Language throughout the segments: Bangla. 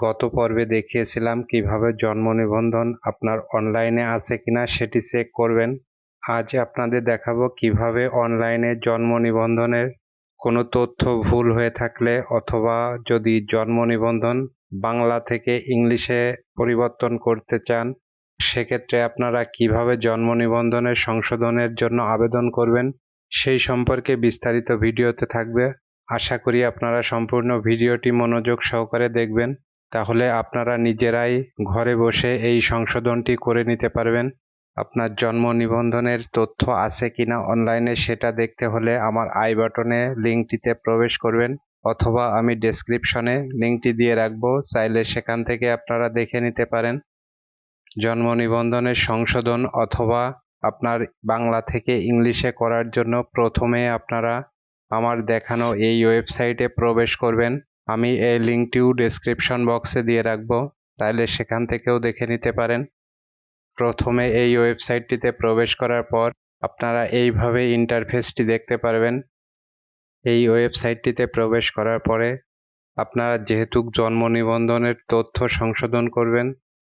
গত পর্বে দেখিয়েছিলাম কীভাবে জন্ম নিবন্ধন আপনার অনলাইনে আছে কিনা, সেটি চেক করবেন। আজ আপনাদের দেখাবো কীভাবে অনলাইনে জন্ম নিবন্ধনের কোনো তথ্য ভুল হয়ে থাকলে অথবা যদি জন্ম নিবন্ধন বাংলা থেকে ইংলিশে পরিবর্তন করতে চান, সেক্ষেত্রে আপনারা কীভাবে জন্ম নিবন্ধনের সংশোধনের জন্য আবেদন করবেন, সেই সম্পর্কে বিস্তারিত ভিডিওতে থাকবে। আশা করি আপনারা সম্পূর্ণ ভিডিওটি মনোযোগ সহকারে দেখবেন। তাহলে আপনারা নিজেরাই ঘরে বসে এই সংশোধনটি করে নিতে পারবেন। আপনার জন্ম নিবন্ধনের তথ্য আছে কিনা অনলাইনে সেটা দেখতে হলে আমার আই বাটনে লিঙ্কটিতে প্রবেশ করবেন অথবা আমি ডেসক্রিপশনে লিঙ্কটি দিয়ে রাখব, চাইলে সেখান থেকে আপনারা দেখে নিতে পারেন। জন্ম নিবন্ধনের সংশোধন অথবা আপনার বাংলা থেকে ইংলিশে করার জন্য প্রথমে আপনারা আমার দেখানো এই ওয়েবসাইটে প্রবেশ করবেন। আমি এই লিঙ্কটিও ডেসক্রিপশন বক্সে দিয়ে রাখব, তাহলে সেখান থেকেও দেখে নিতে পারেন। প্রথমে এই ওয়েবসাইটটিতে প্রবেশ করার পর আপনারা এইভাবে ইন্টারফেসটি দেখতে পারবেন। এই ওয়েবসাইটটিতে প্রবেশ করার পরে আপনারা যেহেতু জন্ম নিবন্ধনের তথ্য সংশোধন করবেন,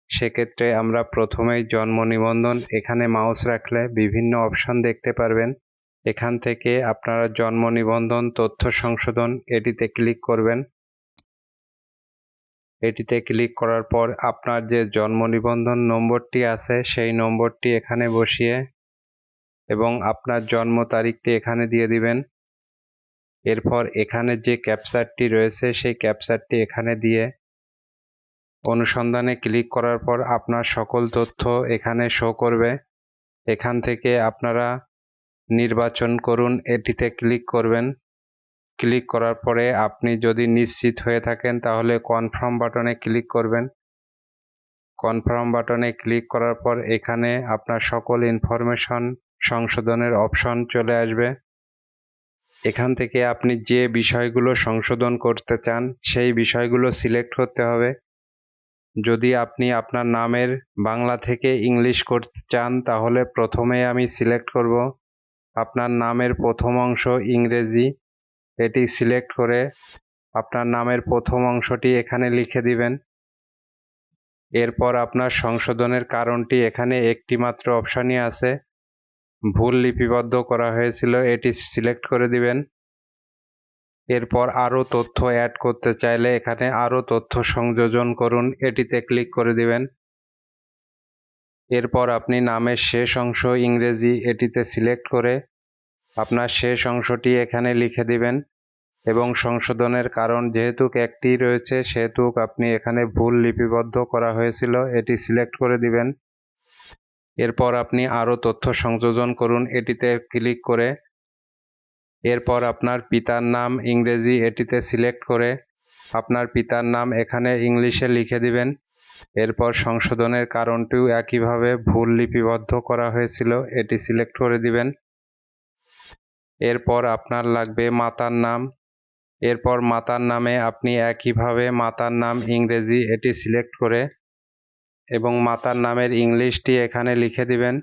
সেক্ষেত্রে আমরা প্রথমেই জন্ম নিবন্ধন এখানে মাউস রাখলে বিভিন্ন অপশন দেখতে পারবেন। এখান থেকে আপনারা জন্ম নিবন্ধন, তথ্য সংশোধন এটিতে ক্লিক করবেন। এটিতে ক্লিক করার পর আপনার যে জন্ম নিবন্ধন নম্বরটি আছে, সেই নম্বরটি এখানে বসিয়ে এবং আপনার জন্ম তারিখটি এখানে দিয়ে দিবেন। এরপর এখানে যে ক্যাপচারটি রয়েছে, সেই ক্যাপচারটি এখানে দিয়ে অনুসন্ধানে ক্লিক করার পর আপনার সকল তথ্য এখানে শো করবে। এখান থেকে আপনারা নির্বাচন করুন, এটিতে ক্লিক করবেন। ক্লিক করার পরে আপনি যদি নিশ্চিত হয়ে থাকেন, তাহলে কনফার্ম বাটনে ক্লিক করবেন। কনফার্ম বাটনে ক্লিক করার পর এখানে আপনার সকল ইনফরমেশন সংশোধনের অপশন চলে আসবে। এখান থেকে আপনি যে বিষয়গুলো সংশোধন করতে চান, সেই বিষয়গুলো সিলেক্ট করতে হবে। যদি আপনি আপনার নামের বাংলা থেকে ইংলিশ করতে চান, তাহলে প্রথমে আমি সিলেক্ট করব। আপনার নামের প্রথম অংশ ইংরেজি। এটি সিলেক্ট করে আপনার নামের প্রথম অংশটি এখানে লিখে দিবেন। এরপর আপনার সংশোধনের কারণটি এখানে একটি মাত্র অপশানই আছে। ভুল লিপিবদ্ধ করা হয়েছিল, এটি সিলেক্ট করে দিবেন। এরপর আরও তথ্য অ্যাড করতে চাইলে এখানে আরও তথ্য সংযোজন করুন, এটিতে ক্লিক করে দিবেন। এরপর আপনি নামের শেষ অংশ ইংরেজি এটিতে সিলেক্ট করে আপনার শেষ অংশটি এখানে লিখে দিবেন এবং সংশোধনের কারণ যেহেতু একটি রয়েছে, সেহেতু আপনি এখানে ভুল লিপিবদ্ধ করা হয়েছিল, এটি সিলেক্ট করে দিবেন। এরপর আপনি আরও তথ্য সংযোজন করুন, এটিতে ক্লিক করে। এরপর আপনার পিতার নাম ইংরেজি, এটিতে সিলেক্ট করে আপনার পিতার নাম এখানে ইংলিশে লিখে দিবেন। এরপর সংশোধনের কারণটিও একইভাবে ভুল লিপিবদ্ধ করা হয়েছিল, এটি সিলেক্ট করে দিবেন। এরপর আপনার লাগবে মাতার নাম। এরপর মাতার নামে আপনি একইভাবে মাতার নাম ইংরেজি এটি সিলেক্ট করে এবং মাতার নামের ইংলিশটি এখানে লিখে দিবেন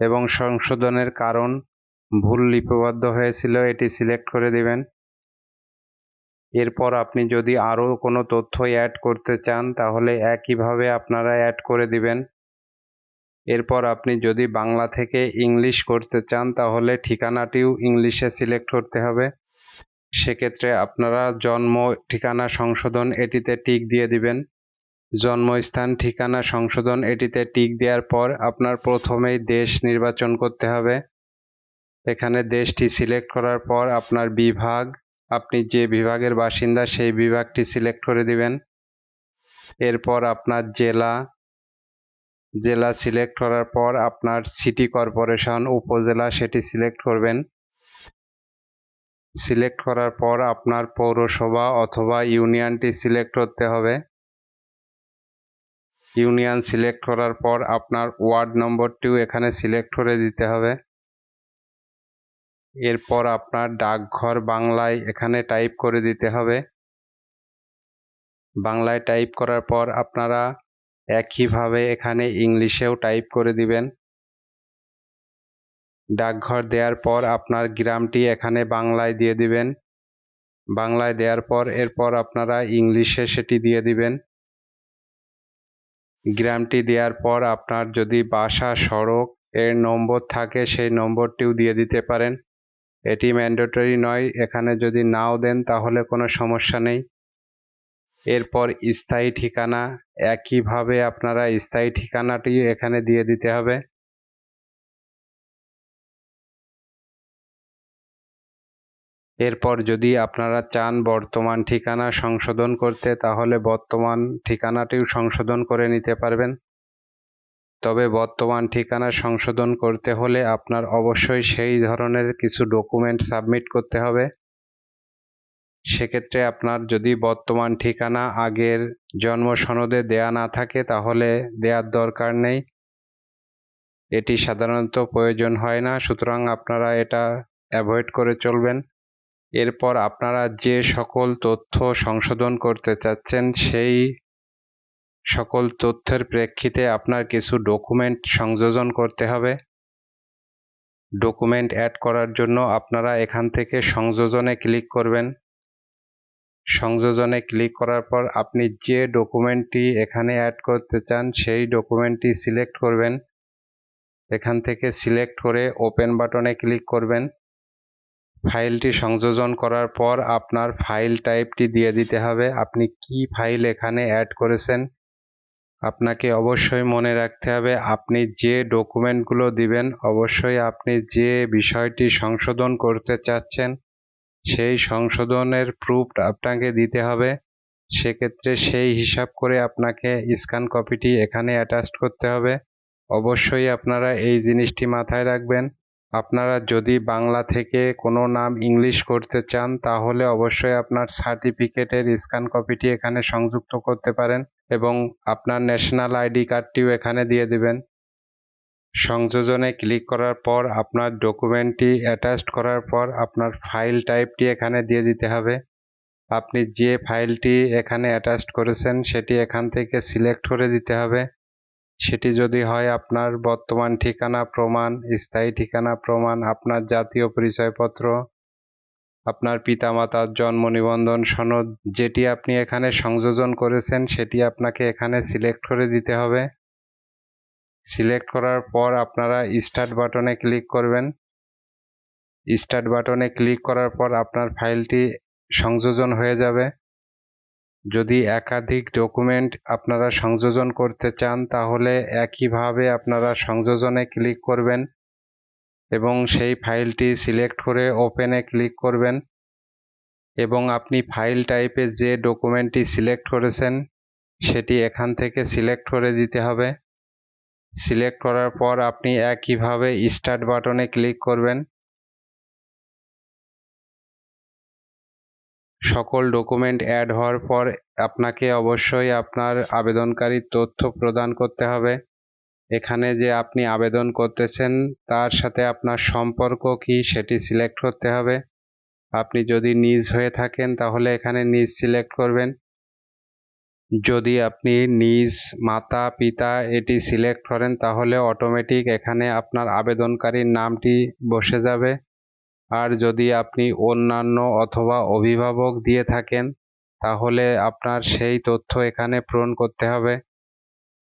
এবং সংশোধনের কারণ ভুল লিপিবদ্ধ হয়েছিল এটি সিলেক্ট করে দিবেন। এরপর আপনি যদি আরও কোনো তথ্য অ্যাড করতে চান তাহলে একইভাবে আপনারা অ্যাড করে দিবেন। এরপর আপনি যদি বাংলা থেকে ইংলিশ করতে চান, তাহলে ঠিকানাটিও ইংলিশে সিলেক্ট করতে হবে। সেক্ষেত্রে আপনারা জন্ম, ঠিকানা, সংশোধন এটিতে টিক দিয়ে দিবেন। জন্মস্থান, ঠিকানা, সংশোধন এটিতে টিক দেওয়ার পর আপনার প্রথমেই দেশ নির্বাচন করতে হবে। এখানে দেশটি সিলেক্ট করার পর আপনার বিভাগ, আপনি যে বিভাগের বাসিন্দা সেই বিভাগটি সিলেক্ট করে দিবেন। এরপর আপনার জেলা জেলা সিলেক্ট করার পর আপনার সিটি কর্পোরেশন উপজেলা সেটি সিলেক্ট করবেন। সিলেক্ট করার পর আপনার পৌরসভা অথবা ইউনিয়নটি সিলেক্ট করতে হবে। ইউনিয়ন সিলেক্ট করার পর আপনার ওয়ার্ড নম্বরটিও এখানে সিলেক্ট করে দিতে হবে। এরপর আপনার ডাকঘর বাংলায় এখানে টাইপ করে দিতে হবে। বাংলায় টাইপ করার পর আপনারা একইভাবে এখানে ইংলিশেও টাইপ করে দিবেন। ডাকঘর দেওয়ার পর আপনার গ্রামটি এখানে বাংলায় দিয়ে দিবেন। বাংলায় দেওয়ার পর এরপর আপনারা ইংলিশে সেটি দিয়ে দিবেন। গ্রামটি দেওয়ার পর আপনার যদি বাসা, সড়ক এর নম্বর থাকে সেই নম্বরটিও দিয়ে দিতে পারেন। এটি ম্যান্ডেটরি নয়। এখানে যদি নাও দেন তাহলে কোনো সমস্যা নেই। এরপর স্থায়ী ঠিকানা, একইভাবে আপনারা স্থায়ী ঠিকানাটি এখানে দিয়ে দিতে হবে। এরপর যদি আপনারা চান বর্তমান ঠিকানা সংশোধন করতে, তাহলে বর্তমান ঠিকানাটিও সংশোধন করে নিতে পারবেন। তবে বর্তমান ঠিকানা সংশোধন করতে হলে আপনার অবশ্যই সেই ধরনের কিছু ডকুমেন্ট সাবমিট করতে হবে। সেক্ষেত্রে আপনার যদি বর্তমান ঠিকানা আগের জন্ম সনদে দেয়া না থাকে, তাহলে দেওয়ার দরকার নেই। এটি সাধারণত প্রয়োজন হয় না, সুতরাং আপনারা এটা অ্যাভয়েড করে চলবেন। এরপর আপনারা যে সকল তথ্য সংশোধন করতে চাচ্ছেন, সেই সকল তথ্যের প্রেক্ষিতে আপনার কিছু ডকুমেন্ট সংযোজন করতে হবে। ডকুমেন্ট অ্যাড করার জন্য আপনারা এখান থেকে সংযোজনে ক্লিক করবেন। সংযোজনে ক্লিক করার পর আপনি যে ডকুমেন্টটি এখানে অ্যাড করতে চান, সেই ডকুমেন্টটি সিলেক্ট করবেন। এখান থেকে সিলেক্ট করে ওপেন বাটনে ক্লিক করবেন। ফাইলটি সংযোজন করার পর আপনার ফাইল টাইপটি দিয়ে দিতে হবে। আপনি কি ফাইল এখানে অ্যাড করেছেন? আপনাকে অবশ্যই মনে রাখতে হবে, আপনি যে ডকুমেন্টগুলো দিবেন, অবশ্যই আপনি যে বিষয়টি সংশোধন করতে চাচ্ছেন সেই সংশোধনের প্রুফ আপনাকে দিতে হবে। সেক্ষেত্রে সেই হিসাব করে আপনাকে স্ক্যান কপিটি এখানে অ্যাটাচ করতে হবে। অবশ্যই আপনারা এই জিনিসটি মাথায় রাখবেন। আপনারা যদি বাংলা থেকে কোনো নাম ইংলিশ করতে চান, তাহলে অবশ্যই আপনার সার্টিফিকেটের স্ক্যান কপিটি এখানে সংযুক্ত করতে পারেন এবং আপনার ন্যাশনাল আইডি কার্ডটিও এখানে দিয়ে দিবেন। সংযোজনে ক্লিক করার পর আপনার ডকুমেন্টটি অ্যাটাচড করার পর আপনার ফাইল টাইপটি এখানে দিয়ে দিতে হবে। আপনি যে ফাইলটি এখানে অ্যাটাচড করেছেন সেটি এখান থেকে সিলেক্ট করে দিতে হবে। সেটি যদি হয় আপনার বর্তমান ঠিকানা, প্রমাণ, স্থায়ী ঠিকানা, প্রমাণ, আপনার জাতীয় পরিচয়পত্র, আপনার পিতামাতার জন্ম নিবন্ধন সনদ, যেটি আপনি এখানে সংযোজন করেছেন সেটি আপনাকে এখানে সিলেক্ট করে দিতে হবে। সিলেক্ট করার পর আপনারা স্টার্ট বাটনে ক্লিক করবেন। স্টার্ট বাটনে ক্লিক করার পর আপনার ফাইলটি সংযোজন হয়ে যাবে। যদি একাধিক ডকুমেন্ট আপনারা সংযোজন করতে চান, তাহলে একইভাবে আপনারা সংযোজনে ক্লিক করবেন এবং সেই ফাইলটি সিলেক্ট করে ওপেনে ক্লিক করবেন এবং আপনি ফাইল টাইপে যে ডকুমেন্টটি সিলেক্ট করেছেন, সেটি এখান থেকে সিলেক্ট করে দিতে হবে। সিলেক্ট করার পর আপনি একইভাবে স্টার্ট বাটনে ক্লিক করবেন। সকল ডকুমেন্ট অ্যাড হওয়ার পর আপনাকে অবশ্যই আপনার আবেদনকারীর তথ্য প্রদান করতে হবে। এখানে যে আপনি আবেদন করতেছেন, তার সাথে আপনার সম্পর্ক কি সেটি সিলেক্ট করতে হবে। আপনি যদি নিজ হয়ে থাকেন, তাহলে এখানে নিজ সিলেক্ট করবেন। যদি আপনি নিজ মাতা, পিতা এটি সিলেক্ট করেন, তাহলে অটোমেটিক এখানে আপনার আবেদনকারীর নামটি বসে যাবে। আর যদি আপনি অন্যান্য অথবা অভিভাবক দিয়ে থাকেন, তাহলে আপনার সেই তথ্য এখানে পূরণ করতে হবে।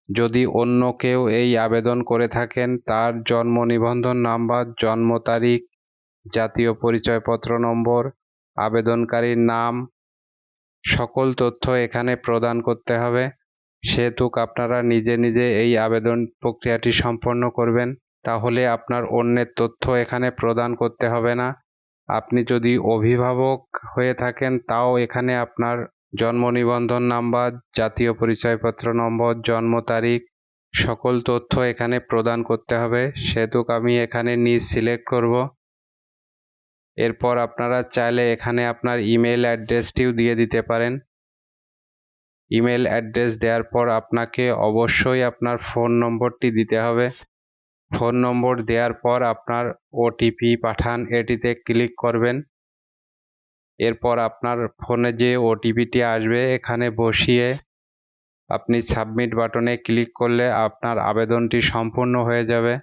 যদি অন্য কেউ এই আবেদন করে থাকেন, তার জন্ম নিবন্ধন নাম্বার, জন্ম তারিখ, জাতীয় পরিচয়পত্র নম্বর, আবেদনকারীর নাম সকল তথ্য এখানে প্রদান করতে হবে। সেহেতু আপনারা নিজে নিজে এই আবেদন প্রক্রিয়াটি সম্পন্ন করবেন, তাহলে আপনার অন্যের তথ্য এখানে প্রদান করতে হবে না। আপনি যদি অভিভাবক হয়ে থাকেন, তাও এখানে আপনার জন্ম নিবন্ধন নাম্বার, জাতীয় পরিচয়পত্র নম্বর, জন্ম তারিখ, সকল তথ্য এখানে প্রদান করতে হবে। সেহেতু আমি এখানে নিজ সিলেক্ট করব। এরপর আপনারা চাইলে এখানে আপনার ইমেল অ্যাড্রেসটিও দিয়ে দিতে পারেন। ইমেল অ্যাড্রেস দেওয়ার পর আপনাকে অবশ্যই আপনার ফোন নম্বরটি দিতে হবে। ফোন নম্বর দেওয়ার পর আপনার ওটিপি পাঠান, এটিতে ক্লিক করবেন। এরপর আপনার ফোনে যে ওটিপিটি আসবে, এখানে বসিয়ে আপনি সাবমিট বাটনে ক্লিক করলে আপনার আবেদনটি সম্পূর্ণ হয়ে যাবে।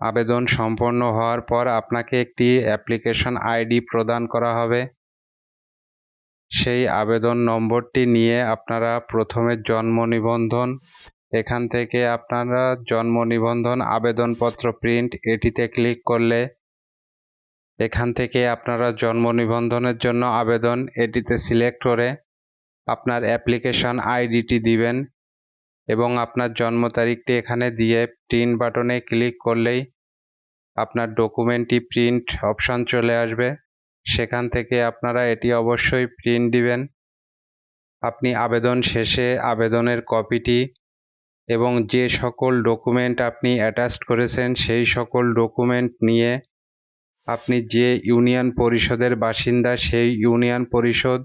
আবেদন সম্পন্ন হওয়ার পর আপনাকে একটি অ্যাপ্লিকেশন আইডি প্রদান করা হবে। সেই আবেদন নম্বরটি নিয়ে আপনারা প্রথমে জন্ম নিবন্ধন, এখান থেকে আপনারা জন্ম নিবন্ধন, আবেদনপত্র প্রিন্ট এটিতে ক্লিক করলে এখান থেকে আপনারা জন্ম নিবন্ধনের জন্য আবেদন এটিতে সিলেক্ট করে আপনার অ্যাপ্লিকেশন আইডিটি দিবেন। এবং আপনার জন্ম তারিখটি এখানে দিয়ে প্রিন্ট বাটনে ক্লিক করলেই আপনার ডকুমেন্টটি প্রিন্ট অপশন চলে আসবে। সেখান থেকে আপনারা এটি অবশ্যই প্রিন্ট দিবেন। আপনি আবেদন শেষে আবেদনের কপিটি এবং যে সকল ডকুমেন্ট আপনি অ্যাটাচড করেছেন সেই সকল ডকুমেন্ট নিয়ে আপনি যে ইউনিয়ন পরিষদের বাসিন্দা সেই ইউনিয়ন পরিষদ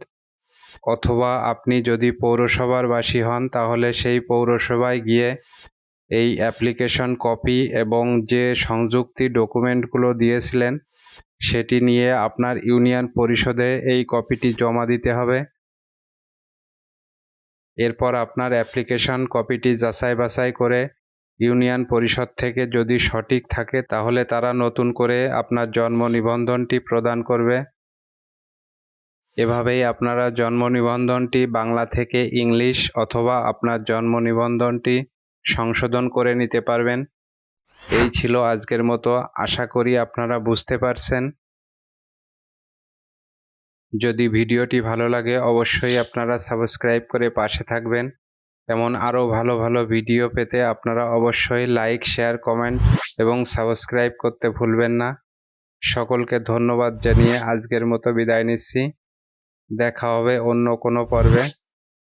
অথবা আপনি যদি পৌরসভার বাসী হন, তাহলে সেই পৌরসভায় গিয়ে এই অ্যাপ্লিকেশন কপি এবং যে সংযুক্তি ডকুমেন্টগুলো দিয়েছিলেন, সেটি নিয়ে আপনার ইউনিয়ন পরিষদে এই কপিটি জমা দিতে হবে। এরপর আপনার অ্যাপ্লিকেশন কপিটি যাচাই বাছাই করে ইউনিয়ন পরিষদ থেকে যদি সঠিক থাকে, তাহলে তারা নতুন করে আপনার জন্ম নিবন্ধনটি প্রদান করবে। এভাবেই আপনারা জন্ম নিবন্ধনটি বাংলা থেকে ইংলিশ অথবা আপনার জন্ম নিবন্ধনটি সংশোধন করে নিতে পারবেন। এই ছিল আজকের মতো। আশা করি আপনারা বুঝতে পারছেন। যদি ভিডিওটি ভালো লাগে, অবশ্যই আপনারা সাবস্ক্রাইব করে পাশে থাকবেন। এমন আরও ভালো ভালো ভিডিও পেতে আপনারা অবশ্যই লাইক, শেয়ার, কমেন্ট এবং সাবস্ক্রাইব করতে ভুলবেন না। সকলকে ধন্যবাদ জানিয়ে আজকের মতো বিদায় নিচ্ছি। দেখা হবে অন্য কোনো পর্বে।